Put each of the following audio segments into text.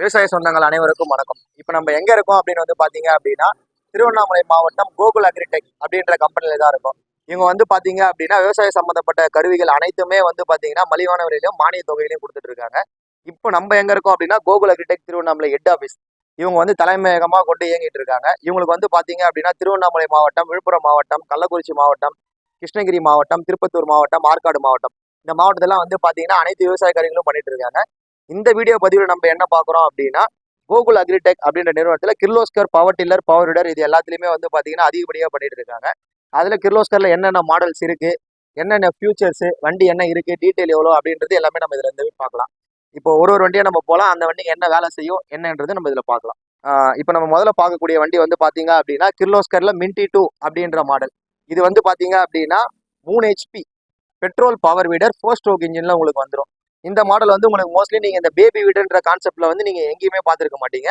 விவசாய சொந்தங்கள் அனைவருக்கும் வணக்கம். இப்போ நம்ம எங்க இருக்கோம் அப்படின்னு வந்து பாத்தீங்க அப்படின்னா திருவண்ணாமலை மாவட்டம் கோகுல் அக்ரிடெக் அப்படின்ற கம்பெனில தான் இருக்கும். இவங்க வந்து பாத்தீங்க அப்படின்னா விவசாய சம்பந்தப்பட்ட கருவிகள் அனைத்துமே வந்து பாத்தீங்கன்னா மலிவான விலையிலும் மானிய தொகையிலையும் கொடுத்துட்டு இருக்காங்க இப்போ நம்ம எங்க இருக்கோம் அப்படின்னா Gokul Agritech Tiruvannamalai head office இவங்க வந்து தலைமையகமாக கொண்டு இயங்கிட்டு இருக்காங்க இவங்களுக்கு வந்து பாத்தீங்க அப்படின்னா திருவண்ணாமலை மாவட்டம் விழுப்புரம் மாவட்டம் கள்ளக்குறிச்சி மாவட்டம் கிருஷ்ணகிரி மாவட்டம் திருப்பத்தூர் மாவட்டம் ஆற்காடு மாவட்டம். இந்த மாவட்டத்தெல்லாம் வந்து பாத்தீங்கன்னா அனைத்து விவசாய கருவிகளும் பண்ணிட்டு இருக்காங்க இந்த வீடியோ பதிவில் நம்ம என்ன பார்க்குறோம் அப்படின்னா கோகுல் அக்ரிடெக் அப்படின்ற நிறுவனத்தில் Kirloskar power tiller power weeder இது எல்லாத்துலேயுமே வந்து பார்த்தீங்கன்னா அதிகப்படியாக பண்ணிட்டு இருக்காங்க. அதில் கிர்லோஸ்கரில் என்னென்ன மாடல்ஸ் இருக்கு என்னென்ன ஃபியூச்சர்ஸு வண்டி என்ன இருக்குது டீட்டெயில் எவ்வளோ அப்படின்றது எல்லாமே நம்ம இதில் இருந்து பார்க்கலாம். இப்போ ஒரு ஒரு வண்டியை நம்ம போகலாம் அந்த வண்டிக்கு என்ன வேலை செய்யும் என்னன்றது நம்ம இதில் பார்க்கலாம். ஆஹ் இப்போ நம்ம முதல்ல பார்க்கக்கூடிய வண்டி வந்து பார்த்தீங்க அப்படின்னா கிர்லோஸ்கரில் மின்டி டூ அப்படின்ற மாடல் இது வந்து பார்த்தீங்க அப்படின்னா மூணு HP petrol power weeder four stroke இன்ஜினில் உங்களுக்கு வந்துடும் இந்த மாடல் வந்து உங்களுக்கு மோஸ்ட்லி நீங்கள் இந்த பேபி வீடுன்ற கான்செப்ட்ல வந்து நீங்கள் எங்கேயுமே பார்த்துருக்க மாட்டீங்க.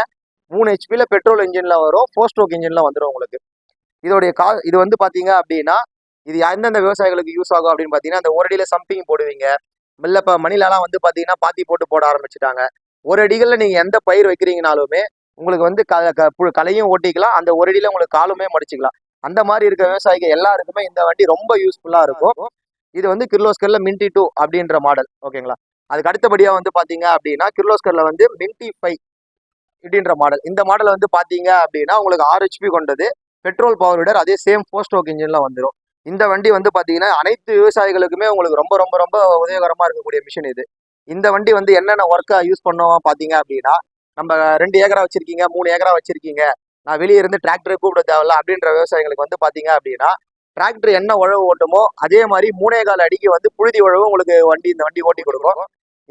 மூணு ஹெச்பியில் பெட்ரோல் இன்ஜின்ல வரும் ஃபோர் ஸ்ட்ரோக் இன்ஜின்ல வந்துடும் உங்களுக்கு. இதோடைய கா இது வந்து பார்த்தீங்க அப்படின்னா இது எந்தெந்த விவசாயிகளுக்கு யூஸ் ஆகும் அப்படின்னு பார்த்தீங்கன்னா அந்த ஒரு அடியில் சம்பிங் போடுவீங்க. மெல்ல இப்போ வந்து பார்த்தீங்கன்னா பாத்தி போட்டு போட ஆரம்பிச்சிட்டாங்க. ஒரு அடிகளில் நீங்கள் எந்த பயிர் வைக்கிறீங்கனாலுமே உங்களுக்கு வந்து க க- புழு- களையும் ஓட்டிக்கலாம். அந்த ஒரு அடியில் உங்களுக்கு காலுமே மடிச்சிக்கலாம். அந்த மாதிரி இருக்க விவசாயிகள் எல்லாருக்குமே இந்த வண்டி ரொம்ப யூஸ்ஃபுல்லாக இருக்கும். இது வந்து கிர்லோஸ்கர்ல மின்டி டூ அப்படின்ற மாடல் ஓகேங்களா அதுக்கு அடுத்தபடியாக வந்து பார்த்தீங்க அப்படின்னா கிர்லோஸ்கரில் வந்து மின்டி ஃபைவ் இப்படின்ற மாடல் இந்த மாடல் வந்து பார்த்தீங்க அப்படின்னா உங்களுக்கு ஆறு ஹெச்பி கொண்டது. பெட்ரோல் பவர் விடர் அதே சேம் ஃபோர் ஸ்டோக் இன்ஜினில் வந்துடும் இந்த வண்டி வந்து பார்த்தீங்கன்னா அனைத்து விவசாயிகளுக்குமே உங்களுக்கு ரொம்ப ரொம்ப ரொம்ப உதவிகரமாக இருக்கக்கூடிய மிஷின் இது. இந்த வண்டி வந்து என்னென்ன ஒர்க்கை யூஸ் பண்ணுவோம் பார்த்தீங்க அப்படின்னா நம்ம ரெண்டு ஏக்கரா வச்சிருக்கீங்க மூணு ஏக்கரா வச்சுருக்கீங்க. நான் வெளியே இருந்து டிராக்டரை கூப்பிட தேவையில்ல அப்படின்ற விவசாயிகளுக்கு வந்து பார்த்தீங்க அப்படின்னா டிராக்டர் என்ன உழவு ஓட்டுமோ அதே மாதிரி மூணே கால் அடிக்கு வந்து புழுதி உழவு உங்களுக்கு வண்டி இந்த வண்டி ஓட்டி கொடுக்கும்.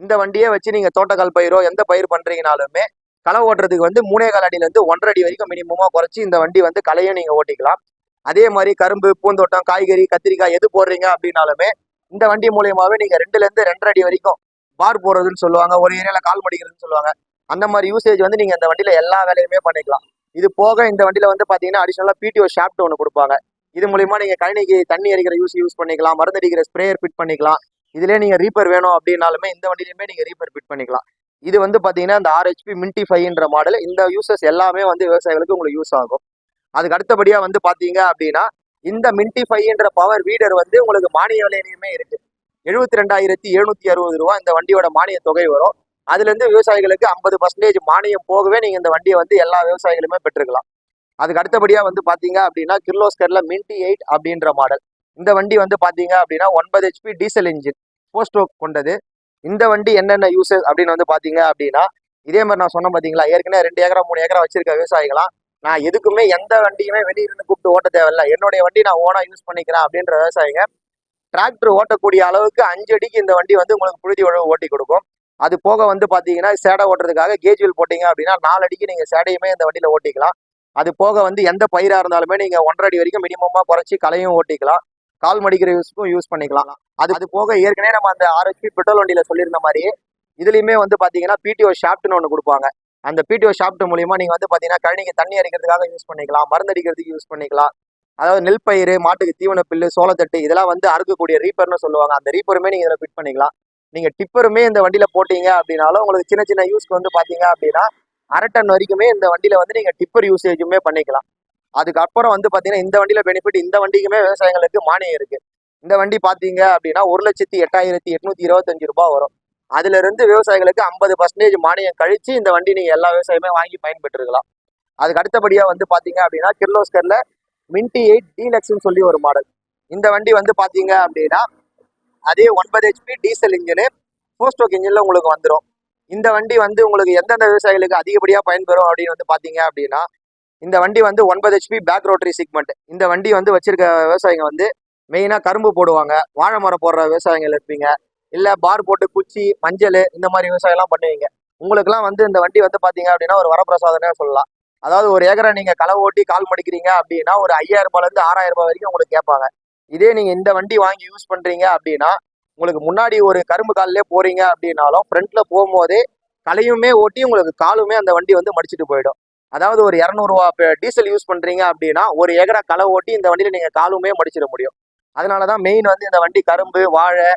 இந்த வண்டியை வச்சு நீங்க தோட்டக்கால் பயிரோ எந்த பயிர் பண்ணுறீங்கனாலுமே களை ஓட்டுறதுக்கு வந்து மூணே கால் அடியிலேருந்து ஒன்றரை அடி வரைக்கும் மினிமமாக குறைச்சி இந்த வண்டி வந்து களையும் நீங்கள் ஓட்டிக்கலாம். அதே மாதிரி கரும்பு பூந்தோட்டம் காய்கறி கத்திரிக்காய் எது போடுறீங்க அப்படின்னாலுமே இந்த வண்டி மூலியமாவே நீங்க ரெண்டுலேருந்து ரெண்டரை அடி வரைக்கும் பார் போடுறதுன்னு சொல்லுவாங்க ஒரு ஏரியால கால் மடிக்கிறதுன்னு சொல்லுவாங்க. அந்த மாதிரி யூசேஜ் வந்து நீங்க இந்த வண்டியில எல்லா வேலையுமே பண்ணிக்கலாம். இது போக இந்த வண்டியில வந்து பார்த்தீங்கன்னா அடிஷ்னலாக பிடிஓ ஷாப்ட் ஒன்று கொடுப்பாங்க. இது மூலியமா நீங்க கழனிக்கு தண்ணி அடிக்கிற யூஸ் யூஸ் பண்ணிக்கலாம் மருந்து அடிக்கிற ஸ்ப்ரேயர் ஃபிட் பண்ணிக்கலாம். இதுலேயே நீங்கள் ரீப்பர் வேணும் அப்படின்னாலுமே இந்த வண்டியிலுமே நீங்கள் ரீப்பர் ஃபிட் பண்ணிக்கலாம். இது வந்து பார்த்தீங்கன்னா இந்த ஆர்ஹெச்பி மின்டி ஃபைன்ற மாடல் இந்த யூசஸ் எல்லாமே வந்து விவசாயிகளுக்கு உங்களுக்கு யூஸ் ஆகும். அதுக்கு அடுத்தபடியாக வந்து பார்த்தீங்க அப்படின்னா இந்த மின்டி ஃபைன்ற பவர் வீடர் வந்து உங்களுக்கு மானிய விலையிலையுமே இருக்கு. எழுபத்தி ரெண்டாயிரத்தி எழுநூத்தி அறுபது ரூபா இந்த வண்டியோட மானிய தொகை வரும். அதுலேருந்து விவசாயிகளுக்கு ஐம்பது பர்சன்டேஜ் மானியம் போகவே நீங்கள் இந்த வண்டியை வந்து எல்லா விவசாயிகளுமே பெற்றுக்கலாம். அதுக்கு அடுத்தபடியாக வந்து பார்த்தீங்க அப்படின்னா கிர்லோஸ்கரில் மின்டி எயிட் அப்படின்ற மாடல் இந்த வண்டி வந்து பார்த்தீங்க அப்படின்னா ஒன்பது HP diesel engine four stroke கொண்டது. இந்த வண்டி என்னென்ன யூசஸ் அப்படின்னு வந்து பார்த்தீங்க அப்படின்னா இதே மாதிரி நான் சொன்னேன் பார்த்தீங்களா ஏற்கனவே ரெண்டு ஏக்கரா மூணு ஏக்கரா வச்சிருக்க விவசாயிகளாம் நான் எதுக்குமே எந்த வண்டியுமே வெளியிருந்து கூப்பிட்டு ஓட்ட தேவையில்ல. என்னுடைய வண்டி நான் ஓனா யூஸ் பண்ணிக்கிறேன் அப்படின்ற விவசாயிங்க டிராக்டர் ஓட்டக்கூடிய அளவுக்கு அஞ்சு அடிக்கு இந்த வண்டி வந்து உங்களுக்கு புழுதி உழவு ஓட்டி கொடுக்கும். அது போக வந்து பார்த்தீங்கன்னா சேடை ஓட்டுறதுக்காக கேஜ் வீல் போட்டீங்க அப்படின்னா நாலு அடிக்கு நீங்கள் சேடையுமே இந்த வண்டியில் ஓட்டிக்கலாம். அது போக வந்து எந்த பயிராக இருந்தாலுமே நீங்கள் ஒன்றரை அடி வரைக்கும் மினிமமாக குறைச்சி களையும் ஓட்டிக்கலாம். கால் மடிக்கிற யூஸ்க்கும் யூஸ் பண்ணிக்கலாம். அது அது போக ஏற்கனவே நம்ம அந்த ஆர்ஹெச்பி பெட்ரோல் வண்டியில சொல்லியிருந்த மாதிரி இதுலயுமே வந்து பாத்தீங்கன்னா பிடிஓ ஷாப்ட்னு ஒன்று கொடுப்பாங்க. அந்த பிடிஓ ஷாப்ட் மூலியமா நீங்க வந்து பாத்தீங்கன்னா கழனிக்கு தண்ணி அடிக்கிறதுக்காக யூஸ் பண்ணிக்கலாம் மருந்து அடிக்கிறதுக்கு யூஸ் பண்ணிக்கலாம். அதாவது நெல் பயிர் மாட்டுக்கு தீவன பில்லு சோளத்தட்டு இதெல்லாம் வந்து அறுக்கக்கூடிய ரீப்பர்னு சொல்லுவாங்க. அந்த ரீப்பருமே நீங்க இதில் ஃபிட் பண்ணிக்கலாம். நீங்க டிப்பருமே இந்த வண்டியில போட்டீங்க அப்படின்னாலும் உங்களுக்கு சின்ன சின்ன யூஸ்க்கு வந்து பாத்தீங்க அப்படின்னா அரை டன் வரைக்குமே இந்த வண்டியில வந்து நீங்க டிப்பர் யூசேஜுமே பண்ணிக்கலாம். அதுக்கப்புறம் வந்து பார்த்தீங்கன்னா இந்த வண்டியில் பெனிஃபிட் இந்த வண்டிக்குமே விவசாயிகளுக்கு மானியம் இருக்குது இந்த வண்டி பார்த்தீங்க அப்படின்னா ஒரு லட்சத்தி எட்டாயிரத்தி எட்நூத்தி இருபத்தஞ்சு ரூபாய் வரும். அதுல இருந்து விவசாயிகளுக்கு ஐம்பது பர்சன்டேஜ் மானியம் கழிச்சு இந்த வண்டி நீங்க எல்லா விவசாயமே வாங்கி பயன்பெற்றுக்கலாம். அதுக்கு அடுத்தபடியா வந்து பாத்தீங்க அப்படின்னா கிர்லோஸ்கர்ல மின்டி எயிட் டீலக்ஸ்னு சொல்லி ஒரு மாடல் இந்த வண்டி வந்து பாத்தீங்க அப்படின்னா அதே ஒன்பது ஹெச்பி டீசல் இன்ஜினு ஃபோர் இன்ஜினில் இன்ஜின்ல உங்களுக்கு வந்துடும் இந்த வண்டி வந்து உங்களுக்கு எந்தெந்த விவசாயிகளுக்கு அதிகப்படியாக பயன்பெறும் அப்படின்னு வந்து பார்த்தீங்க அப்படின்னா இந்த வண்டி வந்து ஒன்பது ஹெச்பி பேக் ரோட்டரி சிக்மெண்ட் இந்த வண்டி வந்து வச்சிருக்க விவசாயிங்க வந்து மெயினாக கரும்பு போடுவாங்க. வாழை மரம் போடுற விவசாயிகள் இருப்பீங்க. இல்லை பார் போட்டு குச்சி மஞ்சள் இந்த மாதிரி விவசாயம்லாம் பண்ணுவீங்க. உங்களுக்குலாம் வந்து இந்த வண்டி வந்து பார்த்தீங்க அப்படின்னா ஒரு வரப்பிரசாதனே சொல்லலாம். அதாவது ஒரு ஏக்கரை நீங்கள் களை ஓட்டி கால் மடிக்கிறீங்க அப்படின்னா ஒரு ஐயாயிரம் ரூபாயிலேருந்து ஆறாயிரம் ரூபாய் வரைக்கும் உங்களுக்கு கேட்பாங்க. இதே நீங்கள் இந்த வண்டி வாங்கி யூஸ் பண்ணுறீங்க அப்படின்னா உங்களுக்கு முன்னாடி ஒரு கரும்பு காலிலே போகிறீங்க அப்படின்னாலும் ஃப்ரண்ட்டில் போகும்போதே களையுமே ஓட்டி உங்களுக்கு காலுமே அந்த வண்டி வந்து மடிச்சிட்டு போயிடும். அதாவது ஒரு இரநூறுவா டீசல் யூஸ் பண்ணுறீங்க அப்படின்னா ஒரு ஏக்கரா களை ஓட்டி இந்த வண்டியில் நீங்கள் காலுமே மடிச்சிட முடியும். அதனால தான் மெயின் வந்து இந்த வண்டி கரும்பு வாழை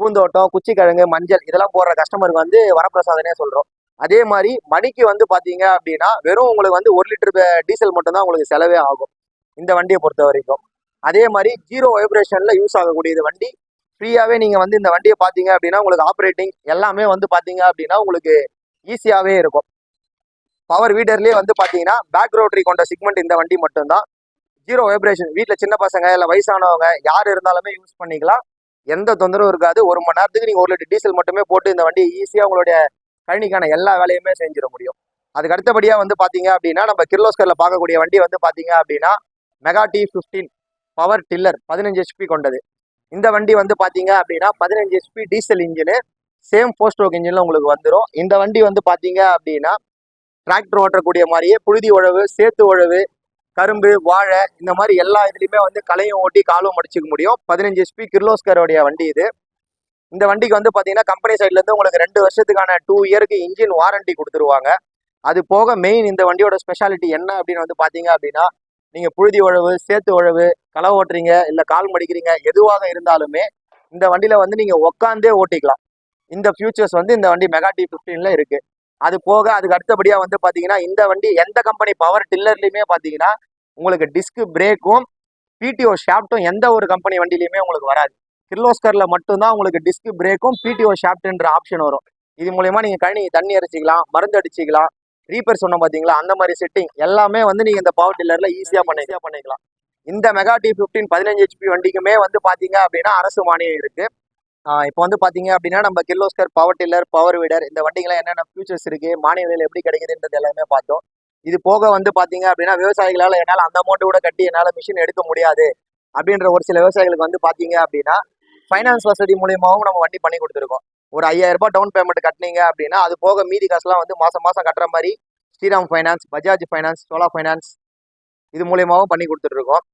பூந்தோட்டம் குச்சிக்கிழங்கு மஞ்சள் இதெல்லாம் போடுற கஸ்டமருக்கு வந்து வரப்பிரசாதனே சொல்கிறோம் அதே மாதிரி மணிக்கு வந்து பார்த்தீங்க அப்படின்னா வெறும் உங்களுக்கு வந்து ஒரு லிட்டர் டீசல் மட்டும்தான் உங்களுக்கு செலவே ஆகும். இந்த வண்டியை பொறுத்த வரைக்கும். அதே மாதிரி ஜீரோ வைப்ரேஷனில் யூஸ் ஆகக்கூடியது வண்டி. ஃப்ரீயாகவே நீங்கள் வந்து இந்த வண்டியை பார்த்தீங்க அப்படின்னா உங்களுக்கு ஆப்ரேட்டிங் எல்லாமே வந்து பார்த்தீங்க அப்படின்னா உங்களுக்கு ஈஸியாகவே இருக்கும். பவர் வீடர்லயே வந்து பாத்தீங்கன்னா பேக் ரோட்டரி கொண்ட சிக்மெண்ட் இந்த வண்டி மட்டும்தான். ஜீரோ வைப்ரேஷன் வீட்டில் சின்ன பசங்க இல்ல வயசானவங்க யார் இருந்தாலுமே யூஸ் பண்ணிக்கலாம். எந்த தொந்தரவும் இருக்காது. ஒரு மணி நேரத்துக்கு நீங்க ஒரு லிட்டர் டீசல் மட்டுமே போட்டு இந்த வண்டியை ஈஸியா உங்களுடைய கழனிக்கான எல்லா வேலையுமே செஞ்சிட முடியும். அதுக்கு அடுத்தபடியா வந்து பாத்தீங்க அப்படின்னா நம்ம கிர்லோஸ்கர்ல பார்க்கக்கூடிய வண்டி வந்து பாத்தீங்க அப்படின்னா mega T fifteen power tiller பதினஞ்சு ஹெச்பி கொண்டது. இந்த வண்டி வந்து பாத்தீங்க அப்படின்னா பதினஞ்சு HP diesel engine same four stroke இன்ஜின்ல உங்களுக்கு வந்துடும் இந்த வண்டி வந்து பாத்தீங்க அப்படின்னா டிராக்டர் ஓட்டக்கூடிய மாதிரியே புழுதி உழவு சேத்து உழவு கரும்பு வாழை இந்த மாதிரி எல்லா இதுலையுமே வந்து களையும் ஓட்டி காலும் அடிச்சுக்க முடியும். பதினஞ்சு எஸ்பி கிர்லோஸ்கருடைய வண்டி இது. இந்த வண்டிக்கு வந்து பார்த்தீங்கன்னா கம்பெனி சைட்லேருந்து உங்களுக்கு ரெண்டு வருஷத்துக்கான டூ இயருக்கு இன்ஜின் வாரண்டி கொடுத்துருவாங்க. அது போக மெயின் இந்த வண்டியோட ஸ்பெஷாலிட்டி என்ன அப்படின்னு வந்து பார்த்தீங்க அப்படின்னா நீங்கள் புழுதி உழவு சேத்து உழவு களை ஓட்டுறீங்க இல்லை கால் மடிக்கிறீங்க எதுவாக இருந்தாலுமே இந்த வண்டியில் வந்து நீங்கள் உக்காந்தே ஓட்டிக்கலாம். இந்த ஃபியூச்சர்ஸ் வந்து இந்த வண்டி மெகா டி ஃபிஃப்டீனில் இருக்குது அது போக அதுக்கு அடுத்தபடியா வந்து பாத்தீங்கன்னா இந்த வண்டி எந்த கம்பெனி பவர் டில்லர்லயுமே பாத்தீங்கன்னா உங்களுக்கு டிஸ்க் பிரேக்கும் பிடிஓ ஷாப்டும் எந்த ஒரு கம்பெனி வண்டிலையுமே உங்களுக்கு வராது. கிர்லோஸ்கர்ல மட்டும்தான் உங்களுக்கு டிஸ்க் பிரேக்கும் பிடிஓ ஷாப்ட்ன்ற ஆப்ஷன் வரும். இது மூலயமா நீங்க கழனி தண்ணி அரைச்சிக்கலாம் மருந்து அடிச்சிக்கலாம் ரீப்பேர் சொன்ன பாத்தீங்களா அந்த மாதிரி செட்டிங் எல்லாமே வந்து நீங்க இந்த பவர் டில்லர்ல ஈஸியா பண்ணி ஈஸியா பண்ணிக்கலாம். இந்த மெகா டி ஃபிஃப்டீன் பதினஞ்சு ஹெச்பி வண்டிக்குமே வந்து பாத்தீங்க அப்படின்னா அரசு மானியம் இருக்கு. ஆஹ் இப்போ வந்து பார்த்தீங்க அப்படின்னா நம்ம Kirloskar power tiller power weeder இந்த வண்டிகள்லாம் என்னென்ன ஃபியூச்சர்ஸ் இருக்கு மானிய எப்படி கிடைக்குதுன்றது எல்லாமே பார்த்தோம். இது போக வந்து பார்த்தீங்க அப்படின்னா விவசாயிகளால் என்னால் அந்த அமௌண்ட்டு கூட கட்டி என்னால் மிஷின் எடுக்க முடியாது அப்படின்ற ஒரு சில விவசாயிகளுக்கு வந்து பார்த்தீங்க அப்படின்னா ஃபைனான்ஸ் வசதி மூலியமாகவும் நம்ம வண்டி பண்ணி கொடுத்துருக்கோம். ஒரு ஐயாயிரம் ரூபாய் டவுன் பேமெண்ட் கட்டினீங்க அப்படின்னா அது போக மீதி காசுலாம் வந்து மாதம் மாதம் கட்டுற மாதிரி Shriram finance Bajaj finance Chola finance இது மூலியமாகவும் பண்ணி கொடுத்துட்ருக்கோம்